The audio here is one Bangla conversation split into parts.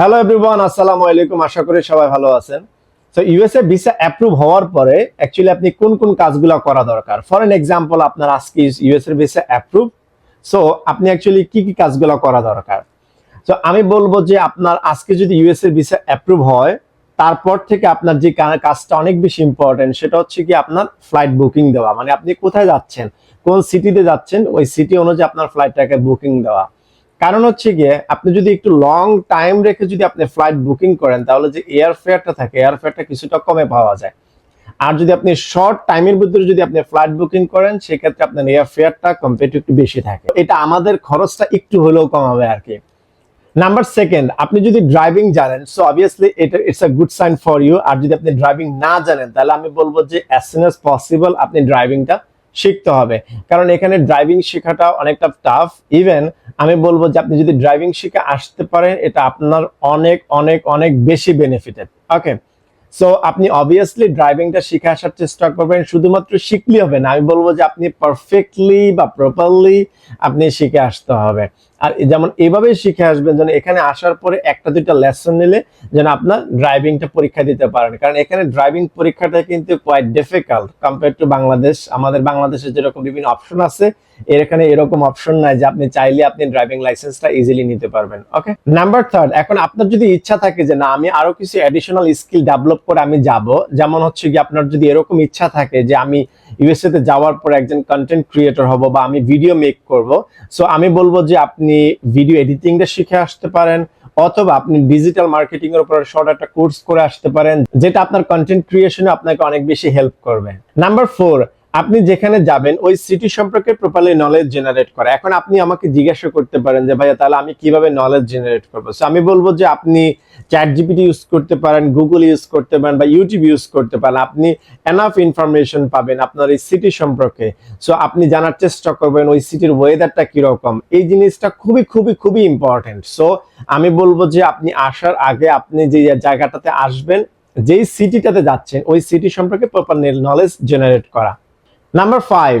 হ্যালো এভরিওয়ান আসসালামু আলাইকুম। আশা করি সবাই ভালো আছেন। তো ইউএসএ ভিসা অ্যাপ্রুভ হওয়ার পরে অ্যাকচুয়ালি আপনি কোন কোন কাজগুলো করা দরকার? ফর এন এক্সাম্পল আপনার আজকে ইউএসএ ভিসা অ্যাপ্রুভ সো আপনি অ্যাকচুয়ালি কি কি কাজগুলো করা দরকার? তো আমি বলব যে আপনার আজকে যদি ইউএসএ ভিসা অ্যাপ্রুভ হয়, তারপর থেকে আপনার যে কাজটা অনেক বেশি ইম্পর্টেন্ট সেটা হচ্ছে কি আপনার ফ্লাইট বুকিং দেওয়া। মানে আপনি কোথায় যাচ্ছেন? কোন সিটিতে যাচ্ছেন? ওই সিটি অনুযায়ী আপনার ফ্লাইটটাকে বুকিং দেওয়া। কারণ হচ্ছে গিয়ে, আপনি যদি একটু লং টাইম রেখে যদি আপনি ফ্লাইট বুকিং করেন, তাহলে যে এয়ার ফেয়ারটা থাকে এয়ার ফেয়ারটা কিছুটা কমে পাওয়া যায়। আর যদি আপনি শর্ট টাইমের ভিতরে যদি আপনি ফ্লাইট বুকিং করেন, সেক্ষেত্রে আপনার এয়ার ফেয়ারটা কম্পেটিভ একটু বেশি থাকে। এটা আমাদের খরচটা একটু হলেও কমাবে আর কি। নাম্বার সেকেন্ড আপনি যদি ড্রাইভিং জানেন সো অবভিয়াসলি এটা it's a good sign for you আর যদি আপনি ড্রাইভিং না জানেন, তাহলে আমি বলব যে অ্যাজ সুন অ্যাজ পসিবল আপনি ড্রাইভিংটা শিখতে হবে। কারণ এখানে ড্রাইভিং শেখাটা অনেকটা টাফ ইভেন আমি বলব যে আপনি যদি ড্রাইভিং শিখে আসতে পারেন, এটা আপনার অনেক অনেক অনেক বেশি বেনিফিটেড ওকে সো আপনি অবভিয়াসলি ড্রাইভিংটা শিখে আসার চেষ্টা করবেন, শুধুমাত্র শিখলে হবে না। আমি বলব যে আপনি পারফেক্টলি বা প্রপারলি আপনি শিখে আসতে হবে। আর যেমন এভাবেই শিখে আসবেন যেন এখানে আসার পরে একটা দুইটা লেসন নিলে যেন আপনার ড্রাইভিংটা পরীক্ষা দিতে পারেন। কারণ এখানে ড্রাইভিং পরীক্ষাটা কিন্তু quite difficult compare to Bangladesh. আমাদের বাংলাদেশে যেরকম বিভিন্ন অপশন আছে, এর এখানে এরকম অপশন নাই যে আপনি চাইলে আপনি ড্রাইভিং লাইসেন্সটা ইজিলি নিতে পারবেন। ওকে নাম্বার থার্ড এখন আপনার যদি ইচ্ছা থাকে যে না, আমি আরও কিছু অ্যাডিশনাল স্কিল ডেভেলপ করে আমি যাব, যেমন হচ্ছে কি আপনার যদি এরকম ইচ্ছা থাকে যে আমি ইউএসএ তে যাওয়ার পর একজন কন্টেন্ট ক্রিয়েটর হব বা আমি ভিডিও মেক করব সো আমি বলব যে আপনি ভিডিও এডিটিংটা শিখে আসতে পারেন, অথবা আপনি ডিজিটাল মার্কেটিং এর উপর শর্ট একটা কোর্স করে আসতে পারেন, যেটা আপনার কন্টেন্ট ক্রিয়েশনে আপনাকে অনেক বেশি হেল্প করবে। নাম্বার ফোর আপনি যেখানে যাবেন, ওই সিটি সম্পর্কে প্রপারলি নলেজ জেনারেট করা। এখন আপনি আমাকে জিজ্ঞাসা করতে পারেন যে, ভাইয়া, তাহলে আমি কীভাবে নলেজ জেনারেট করব? সো আমি বলব যে, আপনি চ্যাট জিপিটি ইউজ করতে পারেন গুগল ইউজ করতে পারেন বা ইউটিউব ইউজ করতে পারেন। আপনি এনাফ ইনফরমেশন পাবেন আপনার এই সিটি সম্পর্কে। সো আপনি জানার চেষ্টা করবেন ওই সিটির ওয়েদারটা কীরকম। এই জিনিসটা খুবই খুবই খুবই ইম্পর্টেন্ট সো আমি বলব যে, আপনি আসার আগে আপনি যে জায়গাটাতে আসবেন, যেই সিটিটাতে যাচ্ছেন, ওই সিটি সম্পর্কে প্রপার নলেজ জেনারেট করা। নাম্বার ফাইভ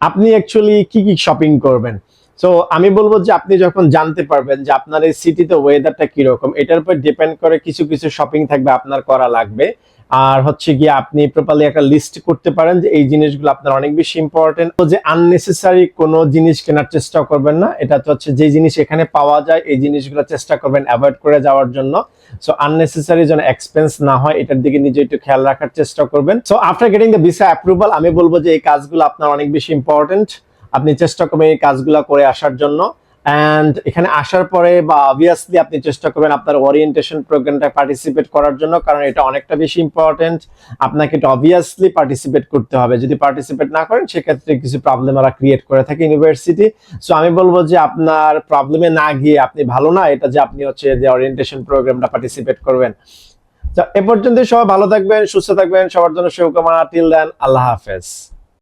আপনি অ্যাকচুয়ালি কি কি শপিং করবেন? সো আমি বলব যে আপনি যখন জানতে পারবেন যে আপনার এই সিটিতে ওয়েদারটা কীরকম, এটার উপর ডিপেন্ড করে কিছু কিছু শপিং থাকবে আপনার করা লাগবে। আর হচ্ছে গিয়ে আপনি প্রপারলি একটা লিস্ট করতে পারেন যে এই জিনিসগুলো আপনার অনেক বেশি ইম্পর্টেন্ট তো যে আননেসেসারি কোনো জিনিস কেনার চেষ্টা করবেন না, এটা তো হচ্ছে যে জিনিস এখানে পাওয়া যায়, এই জিনিসগুলো চেষ্টা করবেন অ্যাভয়েড করে যাওয়ার জন্য। সো আননেসেসারি যেন এক্সপেন্স না হয়, এটার দিকে নিজে একটু খেয়াল রাখার চেষ্টা করবেন। So after getting the visa approval আমি বলব যে এই কাজগুলো আপনার অনেক বেশি ইম্পর্টেন্ট আপনি চেষ্টা করবেন এই কাজগুলো করে আসার জন্য। অ্যান্ড এখানে আসার পরে বা অবভিয়াসলি আপনি চেষ্টা করবেন আপনার ওরিয়েন্টেশন প্রোগ্রামটা পার্টিসিপেট করার জন্য, কারণ এটা অনেকটা বেশি ইম্পর্টেন্ট আপনাকে এটা অবভিয়াসলি পার্টিসিপেট করতে হবে। যদি পার্টিসিপেট না করেন, সেক্ষেত্রে কিছু প্রবলেম ওরা ক্রিয়েট করে থাকে ইউনিভার্সিটি সো আমি বলব যে আপনার প্রবলেমে না গিয়ে আপনি ভালো না, এটা যে আপনি হচ্ছে যে ওরিয়েন্টেশন প্রোগ্রামটা পার্টিসিপেট করবেন। তো এ পর্যন্ত সবাই ভালো থাকবেন, সুস্থ থাকবেন। সবার জন্য শুভকামনা। টিল দেন আল্লাহ হাফেজ।